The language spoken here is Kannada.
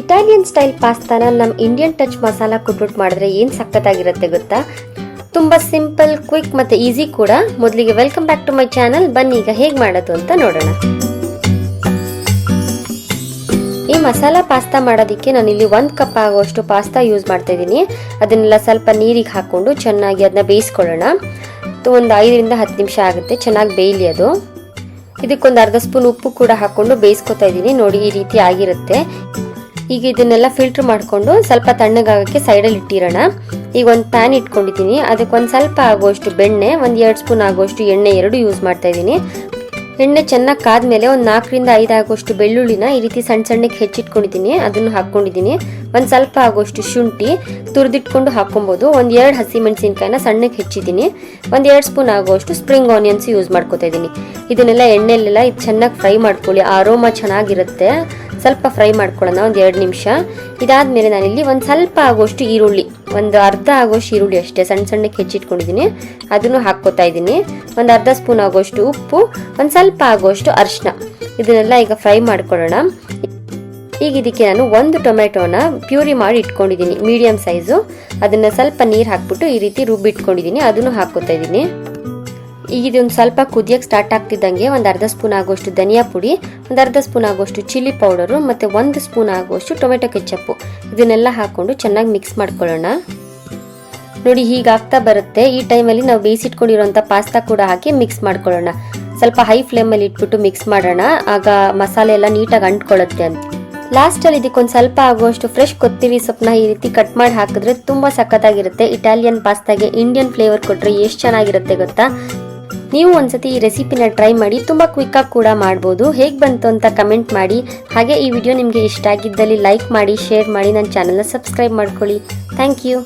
ಇಟಾಲಿಯನ್ ಸ್ಟೈಲ್ ಪಾಸ್ತಾನ ನಮ್ಮ ಇಂಡಿಯನ್ ಟಚ್ ಮಸಾಲ ಕೊಟ್ಬಿಟ್ಟು ಮಾಡಿದ್ರೆ ಏನು ಸಖತ್ತಾಗಿರುತ್ತೆ ಗೊತ್ತಾ? ತುಂಬ ಸಿಂಪಲ್ ಕ್ವಿಕ್ ಮತ್ತು ಈಸಿ ಕೂಡ. ಮೊದಲಿಗೆ welcome back to my channel ಬನ್ನಿ, ಈಗ ಹೇಗೆ ಮಾಡೋದು ಅಂತ ನೋಡೋಣ. ಈ ಮಸಾಲ ಪಾಸ್ತಾ ಮಾಡೋದಕ್ಕೆ ನಾನು ಇಲ್ಲಿ ಒಂದು ಕಪ್ ಆಗುವಷ್ಟು ಪಾಸ್ತಾ ಯೂಸ್ ಮಾಡ್ತಾ ಇದ್ದೀನಿ. ಅದನ್ನೆಲ್ಲ ಸ್ವಲ್ಪ ನೀರಿಗೆ ಹಾಕ್ಕೊಂಡು ಚೆನ್ನಾಗಿ ಅದನ್ನ ಬೇಯಿಸ್ಕೊಳ್ಳೋಣ. ಒಂದು ಐದರಿಂದ ಹತ್ತು ನಿಮಿಷ ಆಗುತ್ತೆ, ಚೆನ್ನಾಗಿ ಬೇಯಲಿ ಅದು. ಇದಕ್ಕೊಂದು ಅರ್ಧ ಸ್ಪೂನ್ ಉಪ್ಪು ಕೂಡ ಹಾಕ್ಕೊಂಡು ಬೇಯಿಸ್ಕೊತಾ ಇದ್ದೀನಿ. ನೋಡಿ, ಈ ರೀತಿ ಆಗಿರುತ್ತೆ. ಈಗ ಇದನ್ನೆಲ್ಲ ಫಿಲ್ಟರ್ ಮಾಡಿಕೊಂಡು ಸ್ವಲ್ಪ ತಣ್ಣಗಾಗಕ್ಕೆ ಸೈಡಲ್ಲಿ ಇಟ್ಟಿರೋಣ. ಈಗ ಒಂದು ಪ್ಯಾನ್ ಇಟ್ಕೊಂಡಿದ್ದೀನಿ. ಅದಕ್ಕೆ ಒಂದು ಸ್ವಲ್ಪ ಆಗೋಷ್ಟು ಬೆಣ್ಣೆ, ಒಂದು ಎರಡು ಸ್ಪೂನ್ ಆಗೋಷ್ಟು ಎಣ್ಣೆ ಎರಡು ಯೂಸ್ ಮಾಡ್ತಾ ಇದ್ದೀನಿ. ಎಣ್ಣೆ ಚೆನ್ನಾಗಿ ಕಾದ್ಮೇಲೆ ಒಂದು ನಾಲ್ಕರಿಂದ ಐದು ಆಗೋಷ್ಟು ಬೆಳ್ಳುಳ್ಳಿನ ಈ ರೀತಿ ಸಣ್ಣ ಸಣ್ಣಕ್ಕೆ ಹೆಚ್ಚಿಟ್ಕೊಂಡಿದ್ದೀನಿ. ಅದನ್ನು ಹಾಕ್ಕೊಂಡಿದ್ದೀನಿ. ಒಂದು ಸ್ವಲ್ಪ ಆಗೋಷ್ಟು ಶುಂಠಿ ತುರಿದಿಟ್ಕೊಂಡು ಹಾಕ್ಕೊಬೋದು. ಒಂದು ಎರಡು ಹಸಿ ಮೆಣಸಿನ್ಕಾಯಿನ ಸಣ್ಣಕ್ಕೆ ಹೆಚ್ಚಿದ್ದೀನಿ. ಒಂದು ಎರಡು ಸ್ಪೂನ್ ಆಗೋಷ್ಟು ಸ್ಪ್ರಿಂಗ್ ಆನಿಯನ್ಸ್ ಯೂಸ್ ಮಾಡ್ಕೊತಾ ಇದ್ದೀನಿ. ಇದನ್ನೆಲ್ಲ ಎಣ್ಣೆಲೆಲ್ಲ ಇದು ಚೆನ್ನಾಗಿ ಫ್ರೈ ಮಾಡ್ಕೊಳ್ಳಿ. ಆರೋಮ ಚೆನ್ನಾಗಿರುತ್ತೆ. ಸ್ವಲ್ಪ ಫ್ರೈ ಮಾಡ್ಕೊಳ್ಳೋಣ. ಒಂದು ಎರಡು ನಿಮಿಷ. ಇದಾದಮೇಲೆ ನಾನಿಲ್ಲಿ ಒಂದು ಸ್ವಲ್ಪ ಆಗೋಷ್ಟು ಈರುಳ್ಳಿ ಒಂದು ಅರ್ಧ ಆಗೋಷ್ಟು ಈರುಳ್ಳಿ ಅಷ್ಟೇ, ಸಣ್ಣ ಸಣ್ಣಕ್ಕೆ ಹೆಚ್ಚಿಟ್ಕೊಂಡಿದ್ದೀನಿ. ಅದನ್ನು ಹಾಕ್ಕೋತಾ ಇದ್ದೀನಿ. ಒಂದು ಅರ್ಧ ಸ್ಪೂನ್ ಆಗೋಷ್ಟು ಉಪ್ಪು, ಒಂದು ಸ್ವಲ್ಪ ಆಗೋಷ್ಟು ಅರಿಶಿನ ಇದನ್ನೆಲ್ಲ ಈಗ ಫ್ರೈ ಮಾಡ್ಕೊಳ್ಳೋಣ. ಈಗ ಇದಕ್ಕೆ ನಾನು ಒಂದು ಟೊಮೆಟೊನ ಪ್ಯೂರಿ ಮಾಡಿ ಇಟ್ಕೊಂಡಿದ್ದೀನಿ ಮೀಡಿಯಮ್ ಸೈಜು. ಅದನ್ನು ಸ್ವಲ್ಪ ನೀರು ಹಾಕ್ಬಿಟ್ಟು ಈ ರೀತಿ ರುಬ್ಬಿಟ್ಕೊಂಡಿದ್ದೀನಿ, ಅದನ್ನು ಹಾಕ್ಕೋತಾ ಇದ್ದೀನಿ. ಈಗ ಇದೊಂದು ಸ್ವಲ್ಪ ಕುದಿಯಕ್ಕೆ ಸ್ಟಾರ್ಟ್ ಆಗ್ತಿದ್ದಂಗೆ ಒಂದು ಅರ್ಧ ಸ್ಪೂನ್ ಆಗುವಷ್ಟು ಧನಿಯಾ ಪುಡಿ, ಒಂದು ಅರ್ಧ ಸ್ಪೂನ್ ಆಗುವಷ್ಟು ಚಿಲ್ಲಿ ಪೌಡರು ಮತ್ತು ಒಂದು ಸ್ಪೂನ್ ಆಗುವಷ್ಟು ಟೊಮೆಟೊ ಕೆಚ್ಚಪ್ಪು ಇದನ್ನೆಲ್ಲ ಹಾಕ್ಕೊಂಡು ಚೆನ್ನಾಗಿ ಮಿಕ್ಸ್ ಮಾಡ್ಕೊಳ್ಳೋಣ. ನೋಡಿ ಹೀಗಾಗ್ತಾ ಬರುತ್ತೆ. ಈ ಟೈಮಲ್ಲಿ ನಾವು ಬೇಯಿಸಿಟ್ಕೊಂಡಿರೋಂಥ ಪಾಸ್ತಾ ಕೂಡ ಹಾಕಿ ಮಿಕ್ಸ್ ಮಾಡ್ಕೊಳ್ಳೋಣ. ಸ್ವಲ್ಪ ಹೈ ಫ್ಲೇಮಲ್ಲಿ ಇಟ್ಬಿಟ್ಟು ಮಿಕ್ಸ್ ಮಾಡೋಣ. ಆಗ ಮಸಾಲೆ ಎಲ್ಲ ನೀಟಾಗಿ ಅಂಟ್ಕೊಳ್ಳುತ್ತೆ ಅಂತ. ಲಾಸ್ಟಲ್ಲಿ ಇದಕ್ಕೊಂದು ಸ್ವಲ್ಪ ಆಗುವಷ್ಟು ಫ್ರೆಶ್ ಕೊತ್ತಿರಿ ಸೊಪ್ಪನ್ನ ಈ ರೀತಿ ಕಟ್ ಮಾಡಿ ಹಾಕಿದ್ರೆ ತುಂಬ ಸಖತ್ತಾಗಿರುತ್ತೆ. ಇಟಾಲಿಯನ್ ಪಾಸ್ತಾಗೆ ಇಂಡಿಯನ್ ಫ್ಲೇವರ್ ಕೊಟ್ಟರೆ ಎಷ್ಟು ಚೆನ್ನಾಗಿರುತ್ತೆ ಗೊತ್ತಾ? ನೀವು ಒಂದ್ಸತಿ ಈ ರೆಸಿಪಿನ ಟ್ರೈ ಮಾಡಿ, ತುಂಬ ಕ್ವಿಕ್ಕಾಗಿ ಕೂಡ ಮಾಡ್ಬೋದು. ಹೇಗೆ ಬಂತು ಅಂತ ಕಮೆಂಟ್ ಮಾಡಿ. ಹಾಗೆ ಈ ವಿಡಿಯೋ ನಿಮಗೆ ಇಷ್ಟ ಆಗಿದ್ದಲ್ಲಿ ಲೈಕ್ ಮಾಡಿ ಶೇರ್ ಮಾಡಿ ನನ್ನ ಚಾನಲ್ನ ಸಬ್ಸ್ಕ್ರೈಬ್ ಮಾಡ್ಕೊಳ್ಳಿ. Thank you